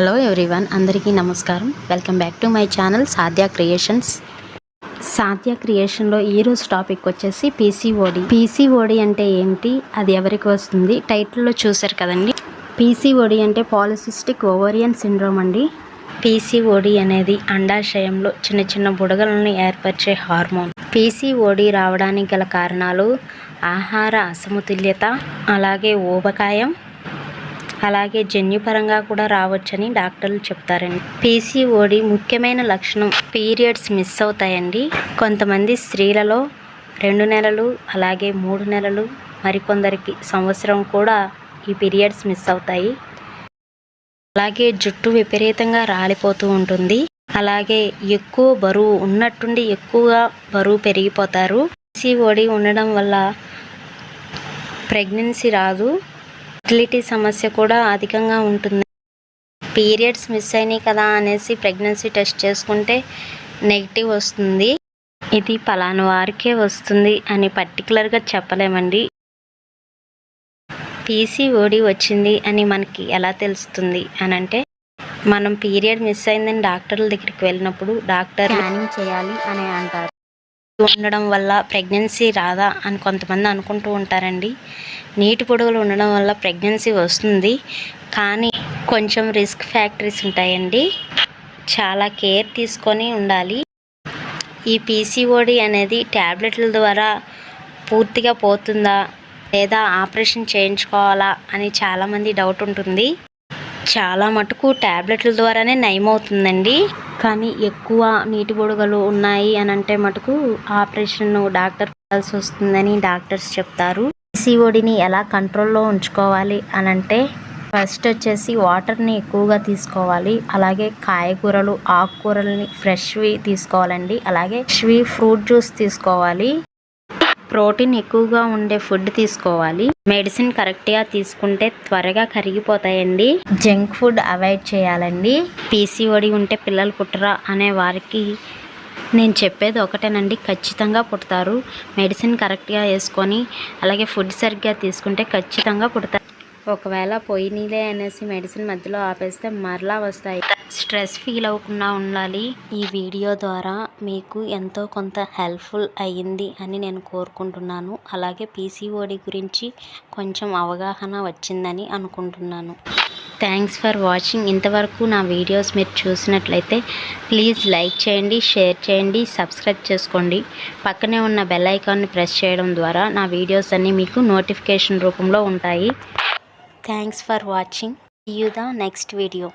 Hello everyone అందరికీ నమస్కారం. Welcome back to my channel Sadhya creations Sadhya క్రియేషన్లో ఈరోజు topic వచ్చేసి పీసీఓడి పీసీఓడి అంటే ఏంటి? అది ఎవరికి వస్తుంది? టైటిల్లో చూసారు కదండి. పీసీఓడి అంటే పాలిసిస్టిక్ ఓవరియన్ సిండ్రోమ్ అండి. పీసీఓడి అనేది అండాశయంలో చిన్న చిన్న బుడగలను ఏర్పరిచే హార్మోన్. పీసీఓడి రావడానికి గల కారణాలు ఆహార అసమతుల్యత అలాగే ఊబకాయం అలాగే జన్యుపరంగా కూడా రావచ్చని డాక్టర్లు చెప్తారండి. పీసీఓడి ముఖ్యమైన లక్షణం పీరియడ్స్ మిస్ అవుతాయండి. కొంతమంది స్త్రీలలో రెండు నెలలు అలాగే మూడు నెలలు మరికొందరికి సంవత్సరం కూడా ఈ పీరియడ్స్ మిస్ అవుతాయి. అలాగే జుట్టు విపరీతంగా రాలిపోతూ ఉంటుంది. అలాగే ఎక్కువ బరువు ఉన్నట్టుండి ఎక్కువగా బరువు పెరిగిపోతారు. పీసీఓడి ఉండడం వల్ల ప్రెగ్నెన్సీ రాదు. ఫెర్టిలిటీ సమస్య కూడా అధికంగా ఉంటుంది. పీరియడ్స్ మిస్ అయినాయి కదా అనేసి ప్రెగ్నెన్సీ టెస్ట్ చేసుకుంటే నెగిటివ్ వస్తుంది. ఇది పలానా వారికే వస్తుంది అని పర్టికులర్గా చెప్పలేమండి. పీసీఓడి వచ్చింది అని మనకి ఎలా తెలుస్తుంది అని అంటే మనం పీరియడ్ మిస్ అయిందని డాక్టర్ల దగ్గరికి వెళ్ళినప్పుడు డాక్టర్ ప్లానింగ్ చేయాలి అని అంటారు. ఉండడం వల్ల ప్రెగ్నెన్సీ రాదా అని కొంతమంది అనుకుంటూ ఉంటారండి. నీటి పొడుగులు ఉండడం వల్ల ప్రెగ్నెన్సీ వస్తుంది. కానీ కొంచెం రిస్క్ ఫ్యాక్టరీస్ ఉంటాయండి. చాలా కేర్ తీసుకొని ఉండాలి. ఈ పీసీఓడి అనేది ట్యాబ్లెట్ల ద్వారా పూర్తిగా పోతుందా? లేదా ఆపరేషన్ చేయించుకోవాలా? అని చాలామంది డౌట్ ఉంటుంది. చాలా మటుకు ట్యాబ్లెట్ల ద్వారానే నయమవుతుందండి. కానీ ఎక్కువ నీటి బుడగలు ఉన్నాయి అని అంటే మటుకు ఆపరేషన్ డాక్టర్ చేయాల్సి వస్తుందని డాక్టర్స్ చెప్తారు. పీసీఓడిని ఎలా కంట్రోల్లో ఉంచుకోవాలి అని అంటే ఫస్ట్ వచ్చేసి వాటర్ని ఎక్కువగా తీసుకోవాలి. అలాగే కాయగూరలు ఆకుకూరల్ని ఫ్రెష్వి తీసుకోవాలండి. అలాగే ఫ్రెష్వి ఫ్రూట్ జ్యూస్ తీసుకోవాలి. ప్రోటీన్ ఎక్కువగా ఉండే ఫుడ్ తీసుకోవాలి. మెడిసిన్ కరెక్ట్గా తీసుకుంటే త్వరగా కరిగిపోతాయండి. జంక్ ఫుడ్ అవాయిడ్ చేయాలండి. పీసీఓడి ఉంటే పిల్లలు పుట్టరా అనే వారికి నేను చెప్పేది ఒకటేనండి. ఖచ్చితంగా పుడతారు. మెడిసిన్ కరెక్ట్గా వేసుకొని అలాగే ఫుడ్ సరిగ్గా తీసుకుంటే ఖచ్చితంగా పుడతారు. ఒకవేళ పోయినీలే అనేసి మెడిసిన్ మధ్యలో ఆపేస్తే మరలా వస్తాయి. స్ట్రెస్ ఫీల్ అవ్వకుండా ఉండాలి. ఈ వీడియో ద్వారా మీకు ఎంతో కొంత హెల్ప్ఫుల్ అయ్యింది అని నేను కోరుకుంటున్నాను. అలాగే పీసీఓడి గురించి కొంచెం అవగాహన వచ్చిందని అనుకుంటున్నాను. Thanks for watching. ఇంతవరకు నా వీడియోస్ మీరు చూసినట్లయితే ప్లీజ్ లైక్ చేయండి షేర్ చేయండి సబ్స్క్రైబ్ చేసుకోండి. పక్కనే ఉన్న బెల్ ఐకాన్ని ప్రెస్ చేయడం ద్వారా నా వీడియోస్ అన్నీ మీకు నోటిఫికేషన్ రూపంలో ఉంటాయి. Thanks for watching. You the next video